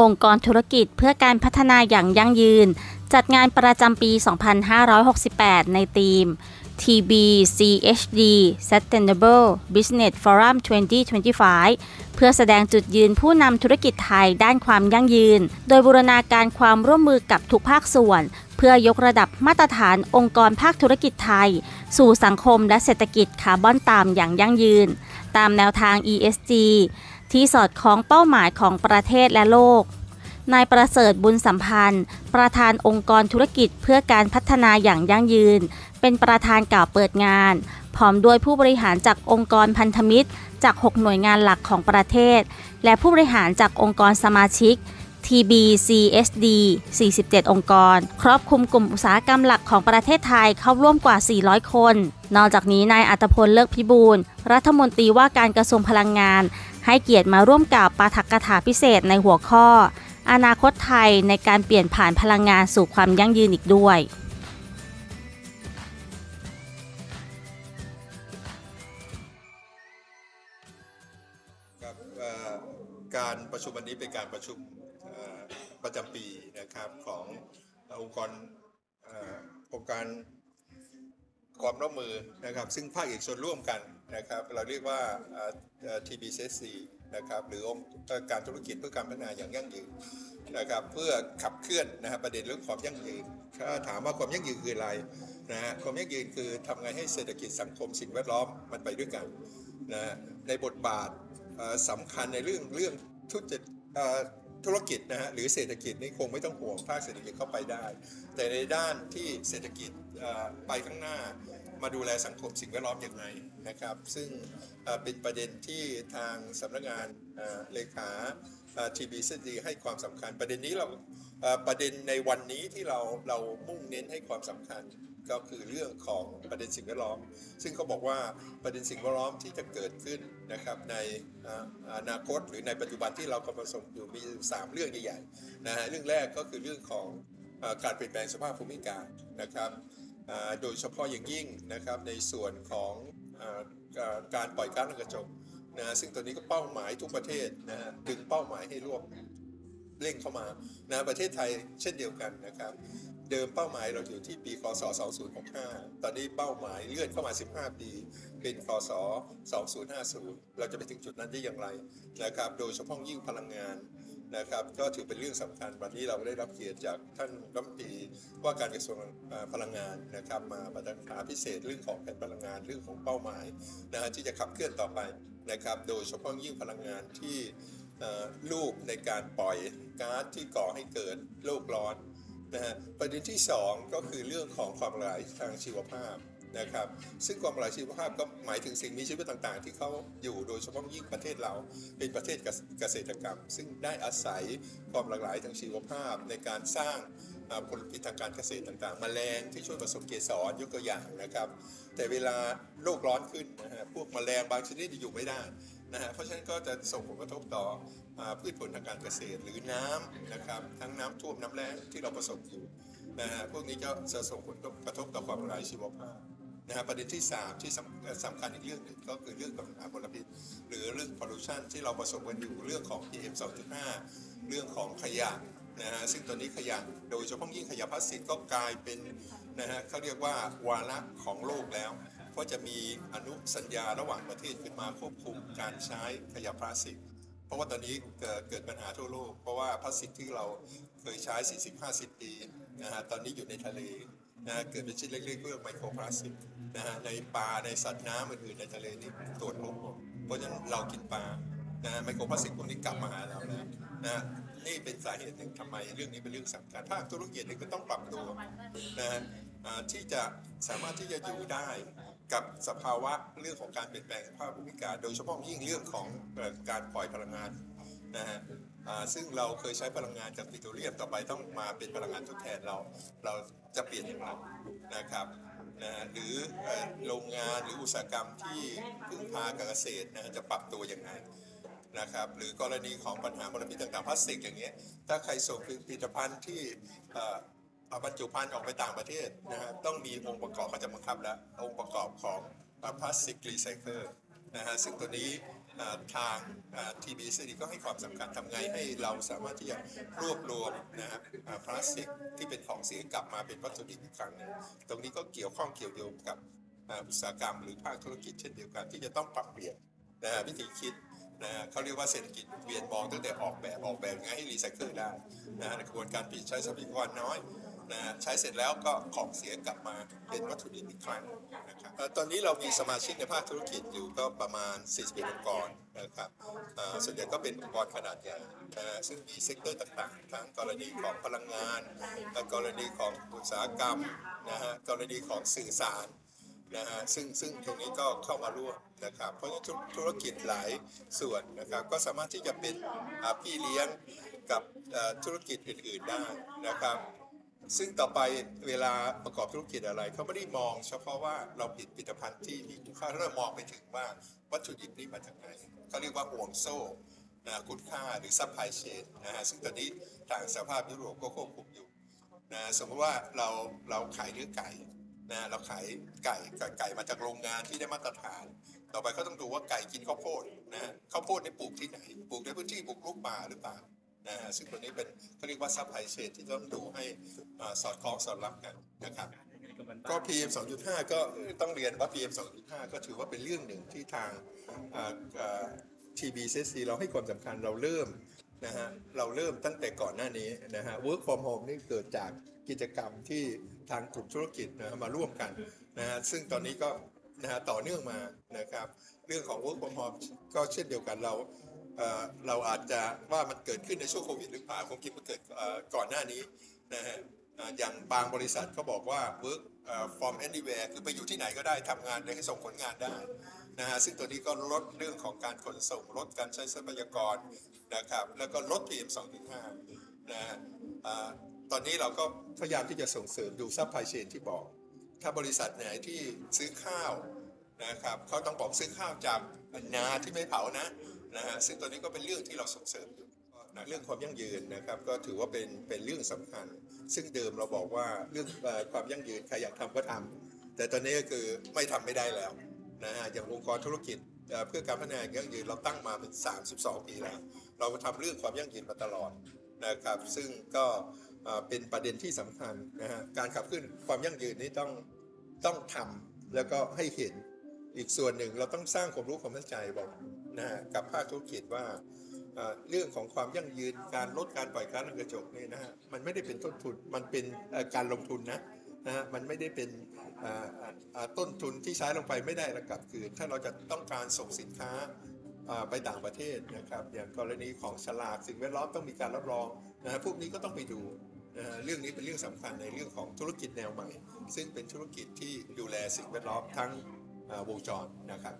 องค์กรธุรกิจเพื่อการพัฒนาอย่างยั่งยืน จัดงานประจำปี 2568 ในธีม TBCHD Sustainable Business Forum 2025 เพื่อแสดงจุดยืนผู้นำธุรกิจไทยด้านความยั่งยืน โดยบูรณาการความร่วมมือกับทุกภาคส่วน เพื่อยกระดับมาตรฐานองค์กรภาคธุรกิจไทย สู่สังคมและเศรษฐกิจคาร์บอนต่ำอย่างยั่งยืน ตามแนวทาง ESG ที่สอดคล้องเป้าหมายของประเทศและโลก นายประเสริฐบุญสัมพันธ์ ประธานองค์กรธุรกิจเพื่อการพัฒนาอย่างยั่งยืน เป็นประธานกล่าวเปิดงาน พร้อมด้วยผู้บริหารจากองค์กรพันธมิตร จาก 6 หน่วยงานหลักของประเทศ และผู้บริหารจากองค์กรสมาชิก TBCSD 47 องค์กร ครอบคลุมกลุ่มอุตสาหกรรมหลักของประเทศไทยเข้าร่วมกว่า 400 คน นอกจากนี้นายอัตพลเลิกพิบูลรัฐมนตรีว่าการกระทรวงพลังงาน ให้เกียรติมาร่วมกล่าวปาฐกถาพิเศษในหัวข้อ อนาคตไทยในการเปลี่ยนผ่านพลังงานสู่ความยั่งยืนอีกด้วยกับการประชุมวันนี้เป็นการประชุม ประจำปีนะครับขององค์กรเอ่อองค์การความร่วมมือนะครับ ซึ่งภาคเอกชนร่วมกันนะครับ เราเรียกว่าเอ่อเอ่อ TBCC นะครับหรือองค์การธุรกิจเพื่อการพัฒนาอย่างยั่งยืนนะครับเพื่อขับเคลื่อนนะครับประเด็นเรื่องความยั่งยืนถ้าถามว่าความยั่งยืนคืออะไรนะฮะความยั่งยืนคือทำไงให้เศรษฐกิจสังคมสิ่งแวดล้อมมันไปด้วยกันนะฮะในบทบาทเอ่อสำคัญในเรื่องเรื่องธุรกิจเอ่อ ธุรกิจนะฮะหรือเศรษฐกิจนี่คงไม่ต้องห่วงภาคเศรษฐกิจเข้าไปได้ แต่ในด้านที่เศรษฐกิจไปข้างหน้า มาดูแลสังคมสิ่งแวดล้อมอย่างไรนะครับ ซึ่งเป็นประเด็นที่ทางสำนักงานเลขาทีบีซีดีให้ความสำคัญ ประเด็นนี้เราประเด็นในวันนี้ที่เราเรามุ่งเน้นให้ความสำคัญ ก็คือเรื่องของประเด็นสิ่งแวดล้อม ซึ่งเขาบอกว่าประเด็นสิ่งแวดล้อมที่จะเกิดขึ้นนะครับในอนาคตหรือในปัจจุบันที่เรากำลังประสบอยู่มีอยู่สามเรื่องใหญ่ๆนะฮะเรื่องแรกก็คือเรื่องของอการเปลี่ยนแปลงสภาพภูมิอากาศนะครับโดยเฉพาะอย่างยิ่งนะครับในส่วนของอการปล่อยก๊าซเรือนกระจกนะซึ่งตัวนี้ก็เป้าหมายทุกประเทศนะฮะดึงเป้าหมายให้ร่วมเร่งเข้ามานะประเทศไทยเช่นเดียวกันนะครับ เดิมเป้าหมายเราอยู่ที่ปีคศ 2065 ตอนนี้เป้าหมายเลื่อนเข้ามา 15 ปี เป็นคศ 2050 เราจะไปถึงจุดนั้นได้อย่างไรนะครับ โดยเฉพาะยิ่งพลังงานนะครับ ก็ถือเป็นเรื่องสำคัญวันนี้เราได้รับเกียรติจากท่านรัฐมนตรีว่าการกระทรวงพลังงานนะครับมาประดับพิเศษเรื่องของแผนพลังงานเรื่องของเป้าหมายนะฮะที่จะขับเคลื่อนต่อไปนะครับ โดยเฉพาะยิ่งพลังงานที่ลูกในการปล่อยก๊าซที่ก่อให้เกิดโลกร้อน นะฮะประเด็นที่ 2 ก็คือเรื่องของความหลากหลายทางชีวภาพนะครับ ซึ่งความหลากหลายชีวภาพก็หมายถึงสิ่งมีชีวิตต่างๆ ที่เขาอยู่โดยเฉพาะยิ่งประเทศเราเป็นประเทศเกษตรกรรม ซึ่งได้อาศัยความหลากหลายทางชีวภาพในการสร้างผลผลิตทางการเกษตรต่างๆแมลงที่ช่วยผสมเกสรยกตัวอย่างนะครับ แต่เวลาโลกร้อนขึ้นนะฮะพวกแมลงบางชนิดอยู่ไม่ได้ นะฮะเพราะฉะนั้นก็จะส่งผลกระทบต่อพืชผลทางการเกษตรหรือน้ำนะครับทั้งน้ำท่วมน้ำแล้งที่เราประสบอยู่นะฮะพวกนี้ก็จะส่งผลกระทบต่อความหลากหลายชีวภาพนะฮะประเด็นที่ 3 ที่สำคัญอีกเรื่องหนึ่งก็คือเรื่องปัญหามลพิษหรือเรื่อง pollution ที่เราประสบกันอยู่เรื่องของ PM 2.5 เรื่องของขยะนะฮะซึ่งตัวนี้ขยะโดยเฉพาะยิ่งขยะพลาสติกก็กลายเป็นนะฮะเขาเรียกว่าวาระของโลกแล้ว เพราะจะมีอนุสัญญาระหว่างประเทศขึ้นมาควบคุมการใช้ขยะพลาสติก เพราะว่าตอนนี้เกิดเกิดปัญหาทั่วโลก เพราะว่าพลาสติกที่เราเคยใช้ 40-50 ปีนะฮะตอนนี้อยู่ในทะเลนะฮะเกิดเป็นชิ้นเล็กๆเพื่อไมโครพลาสติกนะฮะในปลาในสัตว์น้ำอื่นๆในทะเลนี่ตรวจพบหมดเพราะฉะนั้นเรากินปลานะฮะไมโครพลาสติกพวกนี้กลับมาหาเราแล้วนะฮะนี่เป็นสาเหตุหนึ่งทำไมเรื่องนี้เป็นเรื่องสำคัญภาคธุรกิจนี่ก็ต้องปรับตัวนะฮะที่จะสามารถที่จะอยู่ได้ กับสภาวะเรื่องของการเปลี่ยนแปลงสภาพภูมิอากาศโดยเฉพาะยิ่งเรื่องของการปล่อยพลังงานนะฮะซึ่งเราเคยใช้พลังงานจากปิโตรเลียมต่อไปต้องมาเป็นพลังงานทดแทนเรา เราจะเปลี่ยนอย่างไรนะครับนะหรือโรงงานหรืออุตสาหกรรมที่พึ่งพากับเกษตรนะฮะจะปรับตัวยังไงนะครับหรือกรณีของปัญหามลพิษต่างๆพลาสติกอย่างเงี้ยถ้าใครส่งผลิตภัณฑ์ที่ บรรจุภัณฑ์ออกไปต่างประเทศนะฮะต้องมีองค์ประกอบเขาจะบังคับแล้วองค์ประกอบของพลาสติกรีไซเคิลนะฮะซึ่งตัวนี้ทางทีบีซีก็ให้ความสำคัญทำไงให้เราสามารถที่จะรวบรวมนะครับพลาสติกที่เป็นของเสียกลับมาเป็นวัตถุดิบอีกครั้งหนึงตรงนี้ก็เกี่ยวข้องเกี่ยวโยงกับอุตสาหกรรมหรือภาคธุรกิจเช่นเดียวกันที่จะต้องปรับเปลี่ยนนะวิธีคิดนะเขาเรียกว่าเศรษฐกิจเวียนมองตั้งแต่ออกแบบออกแบบไงให้รีไซเคิลได้นะฮะกระบวนการผลิตใช้ทรัพยากรน้อย นะฮะใช้เสร็จแล้วก็ของเสียกลับมาเป็นวัตถุดิบอีกครั้งนะครับตอนนี้เรามีสมาชิกในภาคธุรกิจอยู่ก็ประมาณ41องค์กรนะครับส่วนใหญ่ก็เป็นองค์กรขนาดใหญ่นะซึ่งมีเซกเตอร์ต่างๆ ทั้งกรณีของพลังงานกรณีของอุตสาหกรรมนะฮะกรณีของสื่อสารนะฮะซึ่งซึ่งตรงนี้ก็เข้ามาร่วมนะครับเพราะฉะนั้นธุรกิจหลายส่วนนะครับก็สามารถที่จะเป็นพี่เลี้ยงกับธุรกิจอื่นๆได้นะครับ ซึ่งต่อไปเวลาประกอบธุรกิจอะไรเขาไม่ได้มองเฉพาะว่าเราผลิตผลิตภัณฑ์ที่มีคุณค่าเริ่มมองไปถึงว่าวัตถุดิบนี้มาจากไหนเขาเรียกว่าห่วงโซ่นะคุณค่าหรือซัพพลายเชนนะฮะซึ่งตอนนี้ทางสภาพยุโรปก็ควบคุมอยู่นะสมมติว่าเราเราขายเนื้อไก่นะเราขายไก่ไก่ไก่มาจากโรงงานที่ได้มาตรฐาน ต่อไปก็ต้องดูว่าไก่กินข้าวโพดนะข้าวโพดในยปลูกที่ไหนปลูกในพื้นที่ปลูกลูกป่าหรือเปล่า นะฮะซึ่งตัวนี้เป็นเขาเรียกว่าซัพพลายเชนที่ต้องดูให้อ่าสอดคล้องสอดรับกันนะครับก็ PM 2.5 ก็ต้องเรียนว่า PM 2.5 ก็ถือว่าเป็นเรื่องหนึ่งที่ทางอ่าอ่า TBCC เราให้ความสำคัญเราเริ่มนะฮะเราเริ่มตั้งแต่ก่อนหน้านี้นะฮะ Work from home นี่เกิดจากกิจกรรมที่ทางกลุ่มธุรกิจนะฮะมาร่วมกันนะฮะซึ่งตอนนี้ก็นะฮะต่อเนื่องมานะครับ เรื่องของ Work from home ก็เช่นเดียวกันเรา เราอาจจะว่ามันเกิดขึ้นในช่วงโควิดหรือเปล่าผมคิดมันเกิดก่อนหน้านี้นะฮะอย่างบางบริษัทเขาบอกว่า work from anywhere คือไปอยู่ที่ไหนก็ได้ทำงานได้ให้ส่งผลงานได้นะฮะซึ่งตัวนี้ก็ลดเรื่องของการขนส่งลดการใช้ทรัพยากรนะครับแล้วก็ลด PM 2.5นะฮะตอนนี้เราก็พยายามที่จะส่งเสริมดูซัพพลายเชนที่บอก ถ้าบริษัทไหนที่ซื้อข้าวนะครับเขาต้องบอกซื้อข้าวจากนาที่ไม่เผานะ นะฮะซึ่งตัวนี้ก็เป็นเรื่องที่เราส่งเสริมอยู่นะเรื่องความยั่งยืนนะครับก็ถือว่าเป็นเป็นเรื่องสำคัญ ซึ่งเดิมเราบอกว่าเรื่องความยั่งยืนใครอยากทำก็ทำแต่ตอนนี้ก็คือไม่ทำไม่ได้แล้วนะฮะอย่างองค์กรธุรกิจเพื่อการพัฒนายั่งยืนเราตั้งมาเป็น 32 ปีแล้ว เราทำเรื่องความยั่งยืนมาตลอดนะครับ ซึ่งก็เอ่อเป็นประเด็นที่สำคัญนะฮะการขับเคลื่อนความยั่งยืนนี้ต้องต้องทำแล้วก็ให้เห็นอีกส่วนหนึ่งเราต้องสร้างความรู้ความเข้าใจบอก นะกับภาคธุรกิจว่าเรื่องของความยั่งยืนการลดการปล่อยก๊าซเรือนกระจกนี่นะฮะมันไม่ได้เป็นต้นทุนมันเป็นการลงทุนนะนะฮะมันไม่ได้เป็นต้นทุนที่ใช้ลงไปไม่ได้ระกลับคืน ถ้าเราจะต้องการส่งสินค้าไปต่างประเทศนะครับ อย่างกรณีของฉลากสิ่งแวดล้อมต้องมีการรับรองนะฮะพวกนี้ก็ต้องไปดูนะฮะเรื่องนี้เป็นเรื่องสำคัญในเรื่องของธุรกิจแนวใหม่ ซึ่งเป็นธุรกิจที่ดูแลสิ่งแวดล้อมทั้งวงจรนะครับ